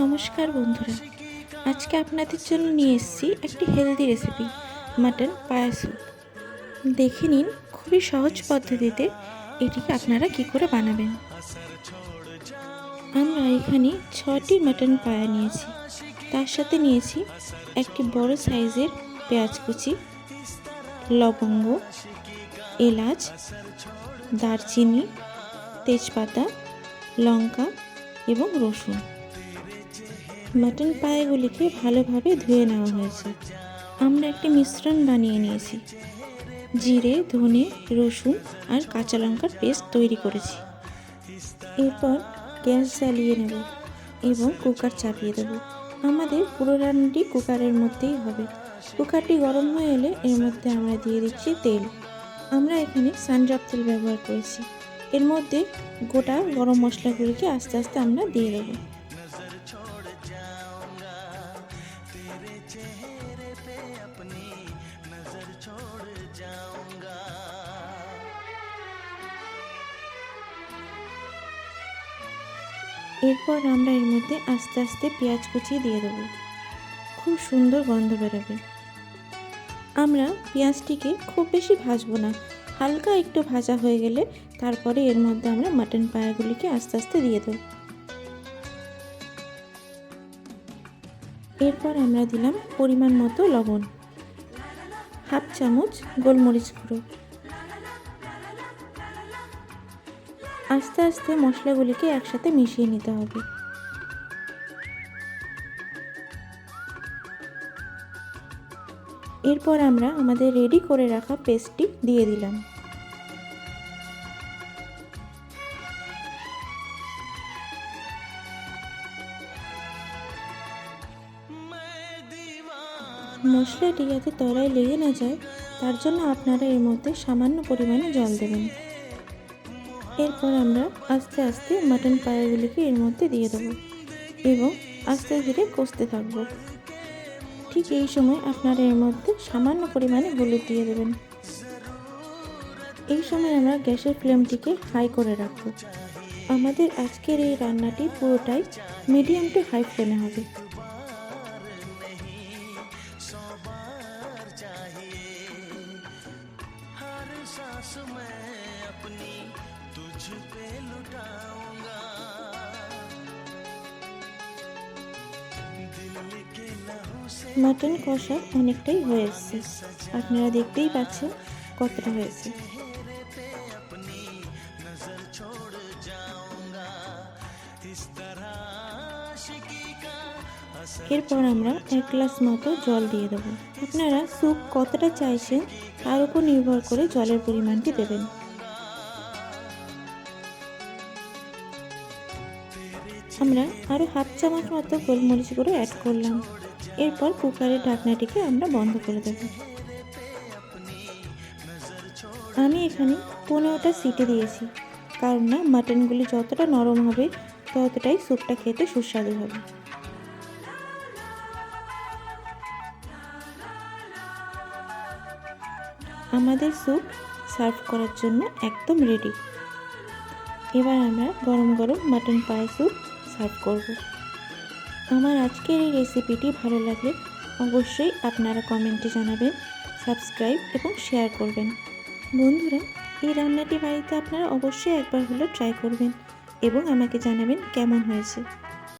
নমস্কার বন্ধুরা। আজকে আপনাদের জন্য নিয়ে এসেছি একটি healthy recipe mutton paya soup দেখে নিন খুবই সহজ পদ্ধতিতে এটিকে আপনারা কি করে বানাবেন। আমরা এখানে ছটি মাটন পায়া নিয়েছি। তার সাথে নিয়েছি একটি বড় সাইজের পেঁয়াজ কুচি, লবঙ্গ, এলাচ, দারচিনি, তেজপাতা, লঙ্কা এবং রসুন। মাটন পায়েগুলিকে ভালোভাবে ধুয়ে নেওয়া হয়েছে। আমরা একটি মিশ্রণ বানিয়ে নিয়েছি। জিরে, ধনে, রসুন আর কাঁচা লঙ্কার পেস্ট তৈরি করেছি। এরপর গ্যাস জ্বালিয়ে নেব এবং কুকার চাপিয়ে দেব। আমাদের পুরো রান্নাটি কুকারের মধ্যেই হবে। কুকারটি গরম হয়ে এলে এর মধ্যে আমরা দিয়ে দিচ্ছি তেল। আমরা এখানে সানড্রাপ তেল ব্যবহার করেছি। এর মধ্যে গোটা গরম মশলাগুলিকে আস্তে আস্তে আমরা দিয়ে দেবো। এরপর আমরা এর মধ্যে আস্তে আস্তে পেঁয়াজ কুচি দিয়ে দেবো। খুব সুন্দর গন্ধ বেরোবে। আমরা পেঁয়াজটিকে খুব বেশি ভাজবো না। হালকা একটু ভাজা হয়ে গেলে তারপরে এর মধ্যে আমরা মাটন পায়াগুলিকে আস্তে আস্তে দিয়ে দেব। এরপর আমরা দিলাম পরিমাণ মতো লবণ। হাফ চামচ গোলমরিচ গুঁড়ো। আস্তে আস্তে মশলাগুলিকে একসাথে মিশিয়ে নিতে হবে। এরপর আমরা আমাদের রেডি করে রাখা পেস্টটি দিয়ে দিলাম। মশলাটি যাতে তলায় লেগে না যায়, তার জন্য আপনারা এর মধ্যে সামান্য পরিমাণে জল দেবেন। এরপর আমরা আস্তে আস্তে মাটন পায়াগুলিকে এর মধ্যে দিয়ে দেবো এবং আস্তে ধীরে কষতে থাকব। ঠিক এই সময় আপনারা এর মধ্যে সামান্য পরিমাণে হলুদ দিয়ে দেবেন। এই সময় আমরা গ্যাসের ফ্লেমটিকে হাই করে রাখব। আমাদের আজকের এই রান্নাটি পুরোটাই মিডিয়াম টু হাই ফ্লেমে হবে। মাটন কষা অনেকটাই হয়ে এসছে। আপনারা দেখতেই পাচ্ছেন কতটা হয়েছে এরপর আমরা এক গ্লাস মতো জল দিয়ে দেবো। আপনারা স্যুপ কতটা চাইছেন, তার উপর নির্ভর করে জলের পরিমাণটি দেবেন। আমরা আরও হাফ চামচ মতো গোলমরিচ গুঁড়ো অ্যাড করলাম। এরপর কুকারের ঢাকনাটিকে আমরা বন্ধ করে দেব। আমি এখানে পনেরোটা সিটি দিয়েছি, কারণ না, মাটনগুলি যতটা নরম হবে, ততটাই স্যুপটা খেতে সুস্বাদু হবে। আমাদের স্যুপ সার্ভ করার জন্য একদম রেডি এবার আমরা গরম গরম মাটন পায়ে স্যুপ সার্ভ করব। আমার আজকের এই রেসিপিটি ভালো লাগলে অবশ্যই আপনারা কমেন্টে জানাবেন সাবস্ক্রাইব এবং শেয়ার করবেন। বন্ধুরা, এই রান্নাটি বাড়িতে আপনারা অবশ্যই একবার হলেও ট্রাই করবেন এবং আমাকে জানাবেন কেমন হয়েছে।